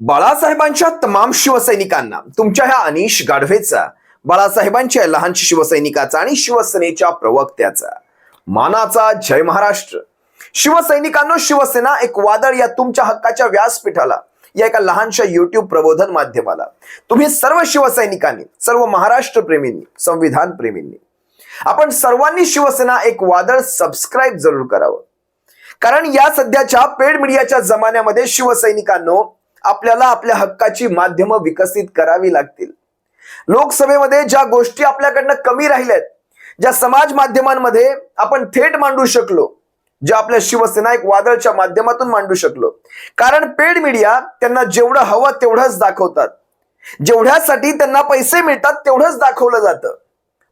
बाळासाहेबांच्या तमाम शिवसैनिकांना तुमच्या ह्या अनिश गाढवेचा बाळासाहेबांच्या लहान शिवसैनिकाचा आणि शिवसेनेच्या प्रवक्त्याचा. मानाचा जय महाराष्ट्र. शिवसैनिकांनो शिवसेना एक वादळ या तुमच्या हक्काच्या व्यासपीठाला या एका लहानशा युट्यूब प्रबोधन माध्यमाला. तुम्ही सर्व शिवसैनिकांनी सर्व महाराष्ट्र प्रेमींनी संविधान प्रेमींनी आपण सर्वांनी शिवसेना एक वादळ सबस्क्राईब जरूर करावं. कारण या सध्याच्या पेड मीडियाच्या जमान्यामध्ये शिवसैनिकांनो आपल्याला आपल्या हक्काची माध्यमं विकसित करावी लागतील. लोकसभेमध्ये ज्या गोष्टी आपल्याकडनं कमी राहिल्यात ज्या समाज माध्यमांमध्ये आपण थेट मांडू शकलो ज्या आपल्या शिवसेना एक वादळच्या माध्यमातून मांडू शकलो. कारण पेड मीडिया त्यांना जेवढं हवं तेवढंच दाखवतात. जेवढ्यासाठी त्यांना पैसे मिळतात तेवढंच दाखवलं जातं.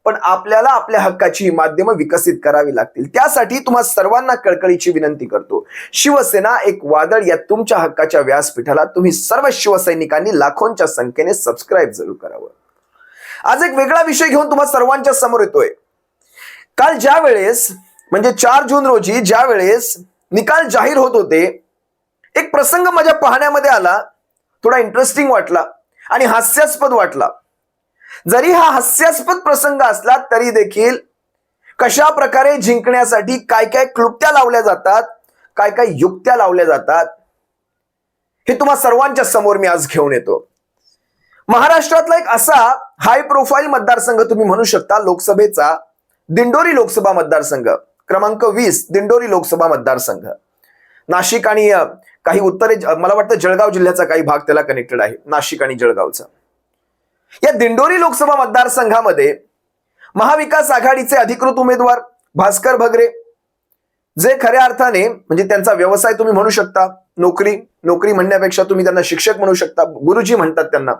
पण आपल्याला आपल्या हक्काची ही माध्यमं विकसित करावी लागतील. त्यासाठी तुम्हा सर्वांना कळकळीची विनंती करतो. शिवसेना एक वादळ या तुमच्या हक्काच्या व्यासपीठाला तुम्ही सर्व शिवसैनिकांनी लाखोंच्या संख्येने सबस्क्राईब जरूर करावं. आज एक वेगळा विषय घेऊन तुम्हा सर्वांच्या समोर येतोय. काल ज्या वेळेस म्हणजे चार जून रोजी ज्या वेळेस निकाल जाहीर होत होते एक प्रसंग माझ्या पाहण्यामध्ये आला थोडा इंटरेस्टिंग वाटला आणि हास्यास्पद वाटला. जरी हा हास्यास्पद प्रसंग असला तरी देखील कशा प्रकारे जिंकण्यासाठी काय काय क्लुप्त्या लावल्या जातात काय काय युक्त्या लावल्या जातात हे तुम्हा सर्वांच्या समोर मी आज घेऊन येतो. महाराष्ट्रातला एक असा हाय प्रोफाईल मतदारसंघ तुम्ही म्हणू शकता लोकसभेचा दिंडोरी लोकसभा मतदारसंघ. क्रमांक वीस दिंडोरी लोकसभा मतदारसंघ. नाशिक आणि काही उत्तरे मला वाटतं जळगाव जिल्ह्याचा काही भाग त्याला कनेक्टेड आहे. नाशिक आणि जळगावचा. या दिंडोरी लोकसभा मतदारसंघामध्ये महाविकास आघाडीचे अधिकृत उमेदवार भास्कर भगरे जे खऱ्या अर्थाने म्हणजे त्यांचा व्यवसाय तुम्ही म्हणू शकता नोकरी नोकरी म्हणण्यापेक्षा तुम्ही त्यांना शिक्षक म्हणू शकता गुरुजी म्हणतात त्यांना.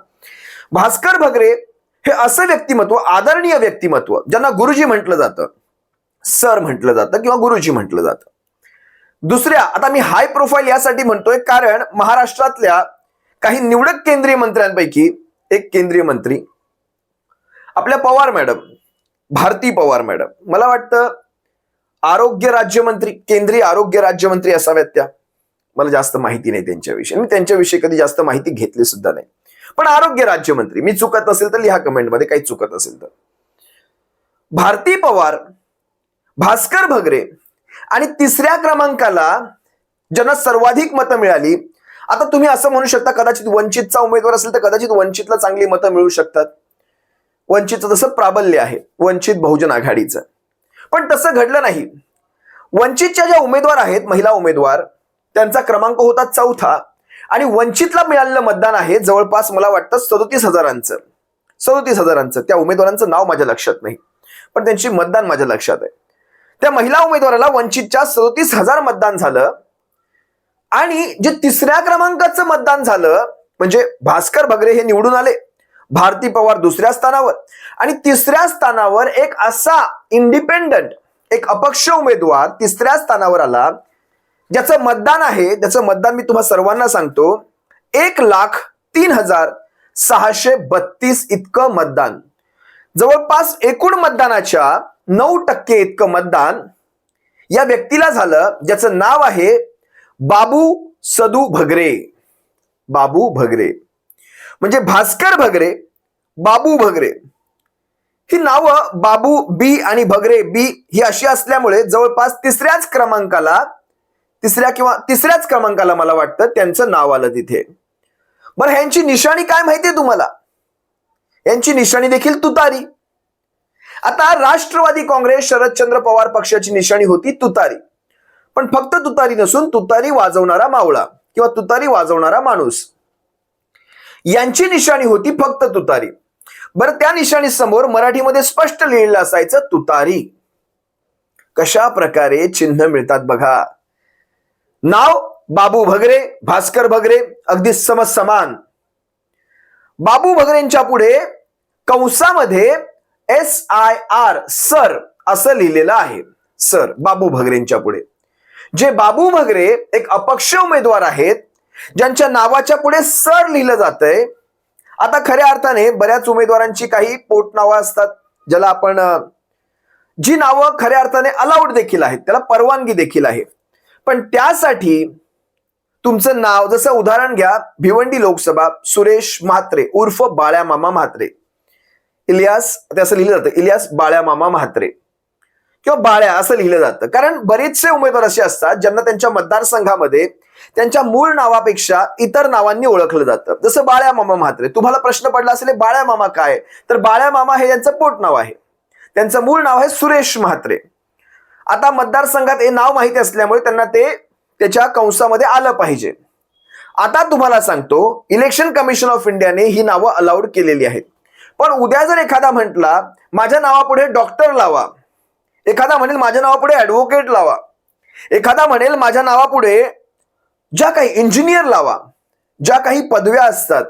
भास्कर भगरे हे असं व्यक्तिमत्व आदरणीय व्यक्तिमत्व ज्यांना गुरुजी म्हटलं जातं सर म्हटलं जातं किंवा गुरुजी म्हटलं जातं. दुसऱ्या आता मी हाय प्रोफाईल यासाठी म्हणतोय कारण महाराष्ट्रातल्या काही निवडक केंद्रीय मंत्र्यांपैकी एक केंद्रीय मंत्री. आपल्या पवार मॅडम भारती पवार मॅडम मला वाटतं आरोग्य राज्यमंत्री केंद्रीय आरोग्य राज्यमंत्री असाव्यात त्या. मला जास्त माहिती नाही त्यांच्याविषयी. मी त्यांच्याविषयी कधी जास्त माहिती घेतली सुद्धा नाही. पण आरोग्य राज्यमंत्री मी चुकत असेल तर लिहा कमेंटमध्ये काही चुकत असेल तर. भारती पवार भास्कर भगरे आणि तिसऱ्या क्रमांकाला ज्यांना सर्वाधिक मतं मिळाली आता तुम्ही असं म्हणू शकता कदाचित वंचितचा उमेदवार असेल तर कदाचित वंचितला चांगली मतं मिळू शकतात. वंचितचं तसं प्राबल्य आहे वंचित बहुजन आघाडीचं. पण तसं घडलं नाही. वंचितच्या ज्या उमेदवार आहेत महिला उमेदवार त्यांचा क्रमांक होता चौथा आणि वंचितला मिळालेलं मतदान आहे जवळपास मला वाटतं सदोतीस हजारांचं. सदोतीस हजारांचं. त्या उमेदवारांचं नाव माझ्या लक्षात नाही. पण त्यांची मतदान माझ्या लक्षात आहे. त्या महिला उमेदवाराला वंचितच्या सदोतीस हजार मतदान झालं. आणि जे तिसऱ्या क्रमांकाचं मतदान झालं म्हणजे भास्कर भगरे हे निवडून आले. भारती पवार दुसऱ्या स्थानावर. आणि तिसऱ्या स्थानावर एक असा इंडिपेंडंट एक अपक्ष उमेदवार तिसऱ्या स्थानावर आला ज्याचं मतदान आहे त्याचं मतदान मी तुम्हाला सर्वांना सांगतो एक लाख तीन हजार सहाशे बत्तीस इतकं मतदान. जवळपास एकूण मतदानाच्या नऊ टक्के इतकं मतदान या व्यक्तीला झालं ज्याचं नाव आहे बाबू सदू भगरे. बाबू भगरे. म्हणजे भास्कर भगरे बाबू भगरे. ही नावं बाबू बी आणि भगरे बी ही अशी असल्यामुळे जवळपास तिसऱ्याच क्रमांकाला तिसऱ्या किंवा तिसऱ्याच क्रमांकाला मला वाटतं त्यांचं नाव आलं तिथे. बरं ह्यांची निशाणी काय माहितीये तुम्हाला? यांची निशाणी देखील तुतारी. आता राष्ट्रवादी काँग्रेस शरदचंद्र पवार पक्षाची निशाणी होती तुतारी. पण फक्त तुतारी नसून तुतारी वाजवणारा मावळा किंवा तुतारी वाजवणारा माणूस. यांची निशाणी होती फक्त तुतारी. बरं त्या निशाणी समोर मराठीमध्ये स्पष्ट लिहिलेलं असायचं तुतारी. कशा प्रकारे चिन्ह मिळतात बघा. नाव बाबू भगरे भास्कर भगरे अगदी समज समान. बाबू भगरेंच्या पुढे कंसामध्ये एस आय आर सर असं लिहिलेलं आहे. सर बाबू भगरेंच्या पुढे. जे बाबू भगरे एक अपक्ष उमेदवार आहेत ज्यांच्या नावाच्या पुढे सर लिहिलं जातंय आता खऱ्या अर्थाने बऱ्याच उमेदवारांची काही पोट नावं असतात ज्याला आपण जी नावं खऱ्या अर्थाने अलाउड देखील आहेत त्याला परवानगी देखील आहे. पण त्यासाठी तुमचं नाव जसं उदाहरण घ्या भिवंडी लोकसभा सुरेश म्हात्रे उर्फ बाळ्या मामा म्हात्रे. इलियास ते असं लिहिलं जातं इलियास बाळ्या मामा म्हात्रे. किंवा बाळ्या असं लिहिलं जातं. कारण बरेचसे उमेदवार असे असतात ज्यांना त्यांच्या मतदारसंघामध्ये त्यांच्या मूळ नावापेक्षा इतर नावांनी ओळखलं जातं. जसं बाळ्या मामा म्हात्रे. तुम्हाला प्रश्न पडला असेल बाळ्या मामा काय तर बाळ्या मामा हे यांचं पोट नाव आहे. त्यांचं मूळ नाव आहे सुरेश म्हात्रे. आता मतदारसंघात हे नाव माहिती असल्यामुळे त्यांना ते त्याच्या कंसामध्ये आलं पाहिजे. आता तुम्हाला सांगतो इलेक्शन कमिशन ऑफ इंडियाने ही नावं अलाउड केलेली आहेत. पण उद्या जर एखादा म्हटला माझ्या नावापुढे डॉक्टर लावा. एखादा म्हणेल माझ्या नावापुढे ऍडव्होकेट लावा. एखादा म्हणेल माझ्या नावापुढे ज्या काही इंजिनियर लावा ज्या काही पदव्या असतात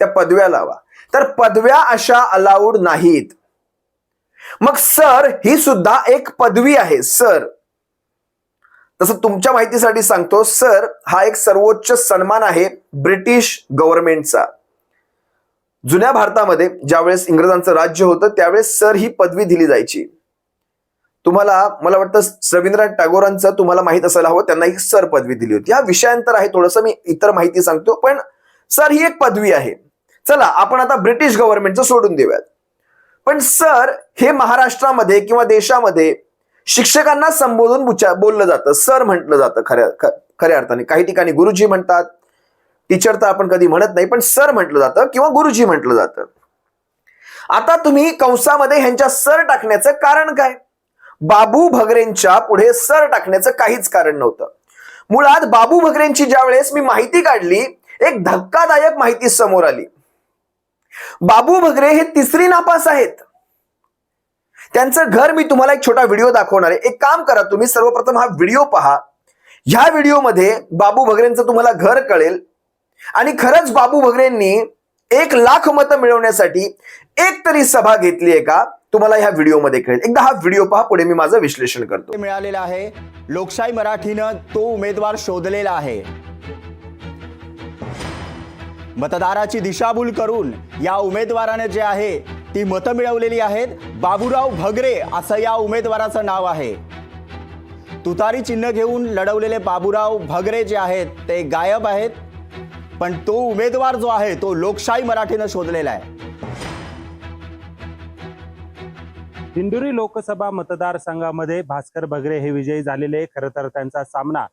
त्या पदव्या लावा. तर पदव्या अशा अलाउड नाहीत. मग सर ही सुद्धा एक पदवी आहे सर तसं तुमच्या माहितीसाठी सांगतो सर हा एक सर्वोच्च सन्मान आहे ब्रिटिश गव्हर्नमेंटचा जुन्या भारतामध्ये ज्यावेळेस इंग्रजांचं राज्य होतं त्यावेळेस सर ही पदवी दिली जायची. तुम्हाला मला वाटतं रवींद्रनाथ टागोरांचं तुम्हाला माहीत असायला हवं. त्यांना एक सर पदवी दिली होती. हा विषयांतर आहे थोडंसं मी इतर माहिती सांगतो. पण सर ही एक पदवी आहे. चला आपण आता ब्रिटिश गव्हर्नमेंटचं सोडून देऊयात. पण सर हे महाराष्ट्रामध्ये किंवा देशामध्ये शिक्षकांना संबोधून बोललं जातं. सर म्हटलं जातं खऱ्या ख- खऱ्या अर्थाने. काही ठिकाणी गुरुजी म्हणतात. टीचर तर आपण कधी म्हणत नाही पण सर म्हटलं जातं किंवा गुरुजी म्हटलं जातं. आता तुम्ही कंसामध्ये ह्यांच्या सर टाकण्याचं कारण काय? बाबू भगरेंच्या पुढे सर टाकण्याचं काहीच कारण नव्हतं. मुळात बाबू भगरेंची ज्या वेळेस मी माहिती काढली एक धक्कादायक माहिती समोर आली. बाबू भगरे हे तिसरी नापास आहेत. त्यांचं घर मी तुम्हाला एक छोटा व्हिडिओ दाखवणार आहे. एक काम करा तुम्ही सर्वप्रथम हा व्हिडिओ पहा. ह्या व्हिडिओमध्ये बाबू भगरेंचं तुम्हाला घर कळेल. आणि खरंच बाबू भगरेंनी एक लाख मतं मिळवण्यासाठी एक तरी सभा घेतली आहे का? तुम्हाला ह्या व्हिडिओमध्ये कळेल. एकदा हा व्हिडिओ पहा पुढे मी माझं विश्लेषण करतो. मिळालेला आहे. लोकशाही मराठीनं तो उमेदवार शोधलेला आहे. मतदाराची दिशाभूल करून या उमेदवाराने जे आहे ती मतं मिळवलेली आहेत. बाबूराव भगरे असं या उमेदवाराचं नाव आहे. तुतारी चिन्ह घेऊन लढवलेले बाबूराव भगरे जे आहेत ते गायब आहेत. पण तो उमेदवार जो आहे तो लोकशाही मराठीनं शोधलेला आहे. दिंडोरी लोकसभा मतदारसंघामध्ये भास्कर बगरे हे विजयी झालेले खरं तर त्यांचा सामना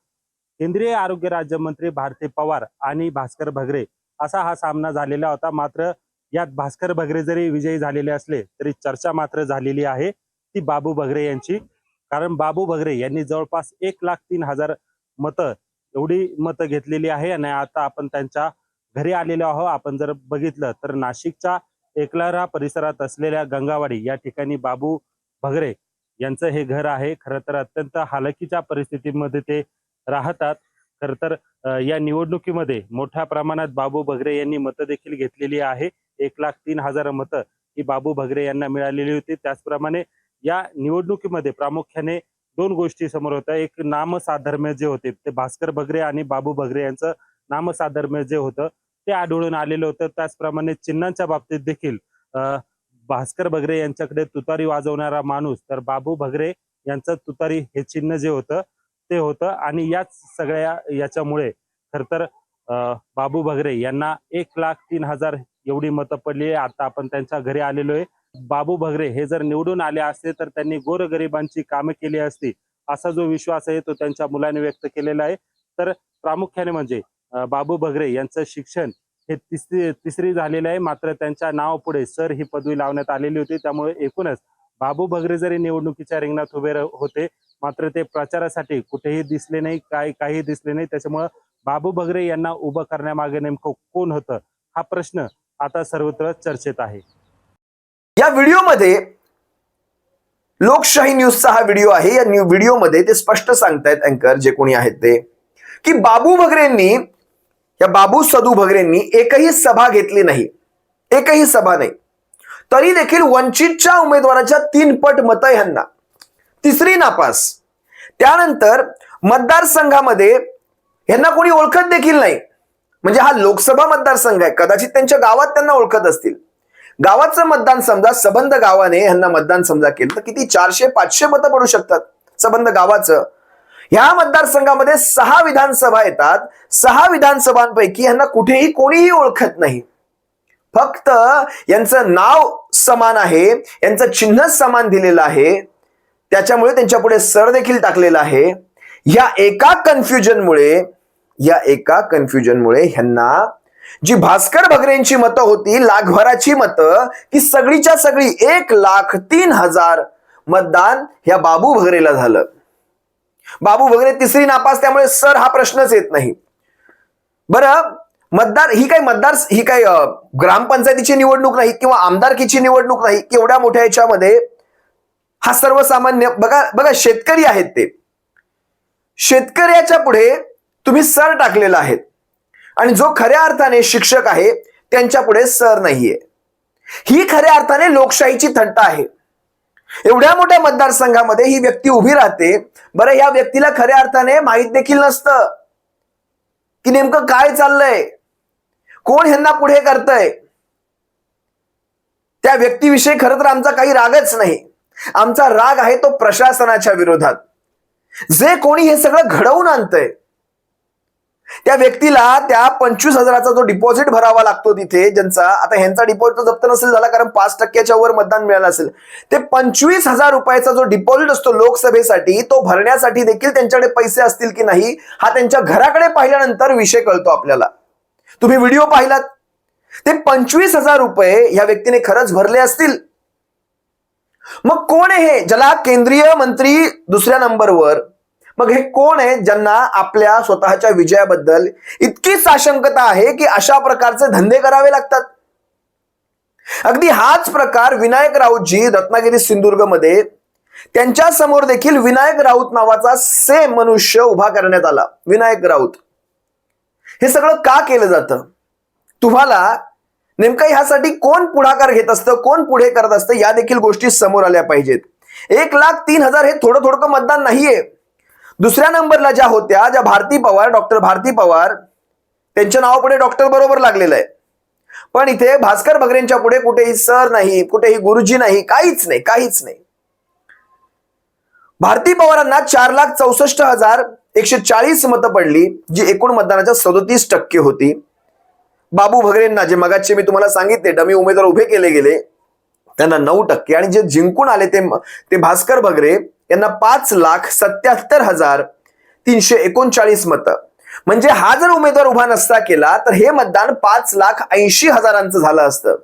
केंद्रीय आरोग्य राज्यमंत्री भारती पवार आणि भास्कर भगरे असा हा सामना झालेला होता. मात्र यात भास्कर भगरे जरी विजयी झालेले असले तरी चर्चा मात्र झालेली आहे ती बाबू भगरे यांची. कारण बाबू भगरे यांनी जवळपास एक लाख तीन हजार मतं एवढी मतं घेतलेली आहे आणि आता आपण त्यांच्या घरी आलेलो आहोत. आपण जर बघितलं तर नाशिकच्या एकलारा परिसरात असलेल्या गंगावाडी या ठिकाणी बाबू भगरे यांचं हे घर आहे. खरं तर अत्यंत हालकीच्या परिस्थितीमध्ये ते राहतात. खरं तर या निवडणुकीमध्ये मोठ्या प्रमाणात बाबू भगरे यांनी मतं देखील घेतलेली आहे. एक लाख तीन हजार मतं ही बाबू भगरे यांना मिळालेली होती. त्याचप्रमाणे या निवडणुकीमध्ये प्रामुख्याने दोन गोष्टी समोर होत्या. एक नामसाधर्म्य जे होते ते भास्कर भगरे आणि बाबू भगरे यांचं नामसाधर्म्य जे होतं ते आढळून आलेलं होतं. त्याचप्रमाणे चिन्हांच्या बाबतीत देखील अ, भास्कर भगरे यांच्याकडे तुतारी वाजवणारा माणूस तर बाबू भगरे यांचं तुतारी हे चिन्ह जे होतं ते होतं. आणि याच सगळ्या याच्यामुळे खर तर बाबू भगरे यांना एक लाख तीन हजार एवढी मतं पडली आहे. आता आपण त्यांच्या घरी आलेलो आहे. बाबू भगरे हे जर निवडून आले असते तर त्यांनी गोरगरिबांची कामं केली असती असा जो विश्वास आहे तो त्यांच्या मुलाने व्यक्त केलेला आहे. तर प्रामुख्याने म्हणजे बाबू भगरे यांचं शिक्षण हे तिसरी तिसरी झालेलं आहे. मात्र त्यांच्या नावापुढे सर ही पदवी लावण्यात आलेली होती. त्यामुळे एकूणच बाबू भगरे जरी निवडणुकीच्या रिंगणात उभे र- होते मात्र ते प्रचारासाठी कुठेही दिसले नाही काय काही दिसले नाही. त्याच्यामुळं बाबू भगरे यांना उभं करण्यामागे नेमकं कोण होतं हा प्रश्न आता सर्वत्र चर्चेत आहे. या व्हिडिओमध्ये लोकशाही न्यूजचा हा व्हिडिओ आहे. या न्यू व्हिडिओमध्ये ते स्पष्ट सांगतायत अँकर जे कोणी आहेत ते की बाबू भगरेंनी या बाबू सदू भगरेंनी एकही सभा घेतली नाही. एकही सभा नाही. तरी देखील वंचितच्या उमेदवाराच्या तीन पट मतं ह्यांना. तिसरी नापास. त्यानंतर मतदारसंघामध्ये यांना कोणी ओळखत देखील नाही. म्हणजे हा लोकसभा मतदारसंघ आहे. कदाचित त्यांच्या गावात त्यांना ओळखत असतील. गावाचं मतदान समजा सबंध गावाने यांना मतदान समजा केलं तर किती चारशे पाचशे मतं पडू शकतात. सबंध गावाचं ह्या मतदारसंघामध्ये सहा विधानसभा येतात. सहा विधानसभांपैकी यांना कुठेही कोणीही ओळखत नाही. फक्त यांचं नाव समान आहे. यांचं चिन्ह समान दिलेलं आहे. त्याच्यामुळे त्यांच्या पुढे सर देखील टाकलेला आहे. या एका कन्फ्युजनमुळे या एका कन्फ्युजनमुळे ह्यांना जी भास्कर भगरेंची मतं होती लाखभराची मतं की सगळीच्या सगळी एक लाख तीन हजार मतदान ह्या बाबू भगरेला झालं. बाबू वगैरे तिसरी नापास त्यामुळे सर हा प्रश्नच येत नाही. बरं मतदार ही काही मतदार ही काही ग्रामपंचायतीची निवडणूक नाही किंवा आमदारकीची निवडणूक नाही केवढ्या एवढ्या मोठ्या याच्यामध्ये हा सर्वसामान्य बघा बघा शेतकरी आहेत ते. शेतकऱ्याच्या पुढे तुम्ही सर टाकलेला आहेत आणि जो खऱ्या अर्थाने शिक्षक आहे त्यांच्या पुढे सर नाहीये. ही खऱ्या अर्थाने लोकशाहीची थट्टा आहे. एवढ्या मोठ्या मतदारसंघामध्ये ही व्यक्ती उभी राहते. बरं या व्यक्तीला खऱ्या अर्थाने माहीत देखील नसतं. की नेमकं काय चाललंय? कोण ह्यांना पुढे करतय? त्या व्यक्तीविषयी खरं तर आमचा काही रागच नाही. आमचा राग आहे तो प्रशासनाच्या विरोधात. जे कोणी हे सगळं घडवून आणतंय त्या व्यक्तीला त्या पंचवीस हजाराचा जो डिपॉझिट भरावा लागतो तिथे ज्यांचा आता ह्यांचा डिपॉझिट जप्त नसेल झाला कारण पाच टक्क्याच्या वर मतदान मिळालं असेल. ते पंचवीस हजार रुपयाचा जो डिपॉझिट असतो लोकसभेसाठी तो भरण्यासाठी देखील त्यांच्याकडे पैसे असतील की नाही हा त्यांच्या घराकडे पाहिल्यानंतर विषय कळतो आपल्याला. तुम्ही व्हिडिओ पाहिलात? ते पंचवीस हजार रुपये ह्या व्यक्तीने खरंच भरले असतील. मग कोण आहे हे? ज्याला केंद्रीय मंत्री दुसऱ्या नंबरवर मग हे कोण आहे ज्यांना आपल्या स्वतःच्या विजयाबद्दल इतकी साशंकता आहे की अशा प्रकारचे धंदे करावे लागतात? अगदी हाच प्रकार विनायक राऊतजी रत्नागिरी सिंधुदुर्गमध्ये त्यांच्यासमोर देखील विनायक राऊत नावाचा सेम मनुष्य उभा करण्यात आला विनायक राऊत. हे सगळं का केलं जातं? तुम्हाला नेमकं ह्यासाठी कोण पुढाकार घेत असतं कोण पुढे करत असतं या देखील गोष्टी समोर आल्या पाहिजेत. एक लाख तीन हजार हे थोडं थोडकं मतदान नाहीये. दुसऱ्या नंबरला ज्या होत्या ज्या भारती पवार डॉक्टर भारती पवार त्यांच्या नावापुढे डॉक्टर बरोबर लागलेलं आहे. पण इथे भास्कर भगरेंच्या पुढे कुठेही सर नाही कुठेही गुरुजी नाही काहीच नाही काहीच नाही. भारती पवारांना चार लाख चौसष्ट हजार एकशे चाळीस मतं पडली जी एकूण मतदानाच्या सदोतीस टक्के होती. बाबू भगरेंना जे मगाचे मी तुम्हाला सांगितले डमी उमेदवार उभे केले गेले त्यांना नऊ टक्के. आणि जे जिंकून आले ते ते भास्कर भगरे यांना पाच लाख सत्याहत्तर हजार तीनशे एकोणचाळीस मतं. म्हणजे हा जर उमेदवार उभा नसता केला तर हे मतदान पाच लाख ऐंशी हजारांचं झालं असतं.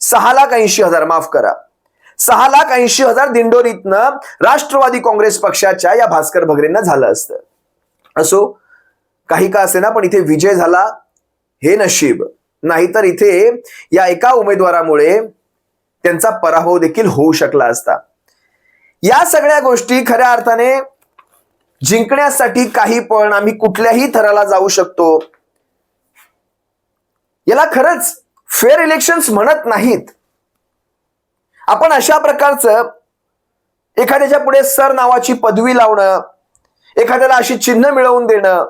सहा लाख ऐंशी हजार माफ करा. सहा लाख ऐंशी हजार दिंडोरीतनं राष्ट्रवादी काँग्रेस पक्षाच्या या भास्कर भगरेंना झालं असतं. असो काही का असे ना पण इथे विजय झाला हे नशीब. नाहीतर इथे या एका उमेदवारामुळे त्यांचा पराभव देखील होऊ शकला असता. या सगळ्या गोष्टी खऱ्या अर्थाने जिंकण्यासाठी काही पण आम्ही कुठल्याही थराला जाऊ शकतो. याला खरंच फेअर इलेक्शन्स म्हणत नाहीत. आपण अशा प्रकारचं एखाद्याच्या पुढे सर नावाची पदवी लावणं एखाद्याला अशी चिन्ह मिळवून देणं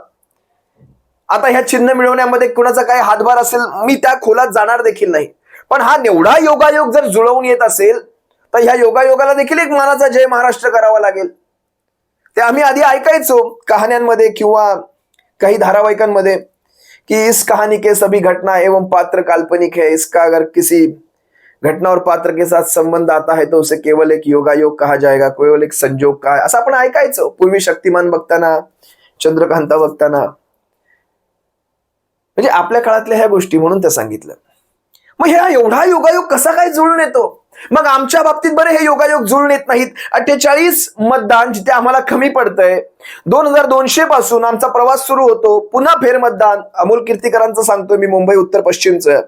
आता ह्या चिन्ह मिळवण्यामध्ये कुणाचा काही हातभार असेल मी त्या खोलात जाणार देखील नाही. पण हा निवडा योगायोग जर जुळवून येत असेल तर ह्या योगायोगाला देखील एक मानाचा जय महाराष्ट्र करावा लागेल. ते आम्ही आधी ऐकायचो कहाण्यांमध्ये किंवा काही धारावाहिकांमध्ये कि इस कहानी के सभी घटना एवं पात्र काल्पनिक है इसका अगर किसी घटना और पात्र के साथ संबंध आता है तो उसे केवल एक योगायोग कहा जाएगा केवल एक संजोग का असं आपण ऐकायचो पूर्वी शक्तिमान बघताना चंद्रकांता बघताना. म्हणजे आपल्या काळातल्या ह्या गोष्टी म्हणून त्या सांगितलं मग ह्या एवढा योगायोग कसा काय जुळून येतो? मग आमच्या बाबतीत बरे हे योगायोग जुळून येत नाहीत. अठ्ठेचाळीस मतदान जिथे आम्हाला कमी पडतंय. दोन हजार दोनशे पासून आमचा प्रवास सुरू होतो. पुन्हा फेरमतदान. अमोल कीर्तीकरांचं सांगतोय मी मुंबई उत्तर पश्चिमचं.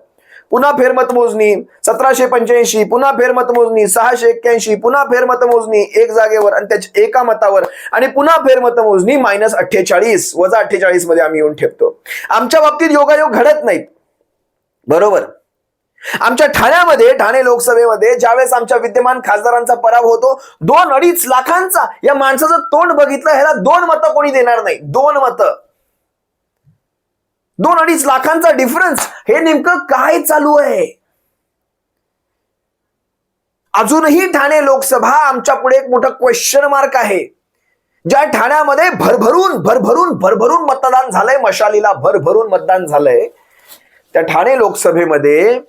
पुन्हा फेरमतमोजणी सतराशे पंच्याऐंशी. पुन्हा फेरमतमोजणी सहाशे एक्क्याऐंशी. पुन्हा फेरमतमोजणी एक जागेवर आणि त्याच्या एका मतावर. आणि पुन्हा फेरमतमोजणी मायनस अठ्ठेचाळीस. वजा अठ्ठेचाळीसमध्ये आम्ही येऊन ठेवतो आमच्या बाबतीत योगायोग घडत नाहीत. बरोबर? आमच्या ठाण्यामध्ये ठाणे लोकसभेमध्ये ज्यावेळेस आमच्या विद्यमान खासदारांचा पराभव होतो दोन अडीच लाखांचा या माणसाचं तोंड बघितलं ह्याला दोन मतं कोणी देणार नाही. दोन मतं. दोन अडीच लाखांचा डिफरन्स हे नेमकं काय चालू आहे? अजूनही ठाणे लोकसभा आमच्या पुढे एक मोठं क्वेश्चन मार्क आहे. ज्या ठाण्यामध्ये भरभरून भरभरून भरभरून मतदान झालंय मशालीला भरभरून मतदान झालंय. त्या ठाणे लोकसभेमध्ये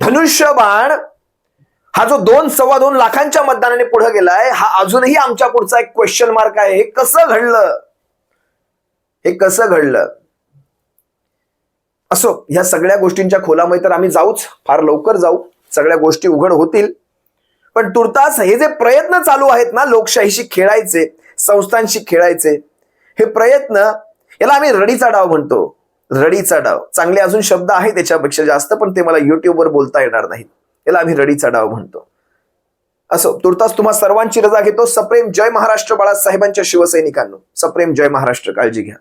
धनुष्यबाण हा जो दोन सव्वा दोन लाखांच्या मतदानाने पुढे गेलाय हा अजूनही आमच्या पुढचा एक क्वेश्चन मार्क आहे. हे कसं घडलं? हे कसं घडलं? असो ह्या सगळ्या गोष्टींच्या खोलामध्ये तर आम्ही जाऊच. फार लवकर जाऊ. सगळ्या गोष्टी उघड होतील. पण तुर्तास हे जे प्रयत्न चालू आहेत ना लोकशाहीशी खेळायचे संस्थांशी खेळायचे हे प्रयत्न याला आम्ही रडीचा डाव म्हणतो. रडीचा डाव. चांगले अजून शब्द आहेत त्याच्यापेक्षा जास्त पण ते मला युट्यूबवर बोलता येणार नाहीत. याला आम्ही रडीचा डाव म्हणतो. असो तुर्तास तुम्हा सर्वांची रजा घेतो. सप्रेम जय महाराष्ट्र बाळासाहेबांच्या शिवसैनिकांनो. सप्रेम जय महाराष्ट्र. काळजी घ्या.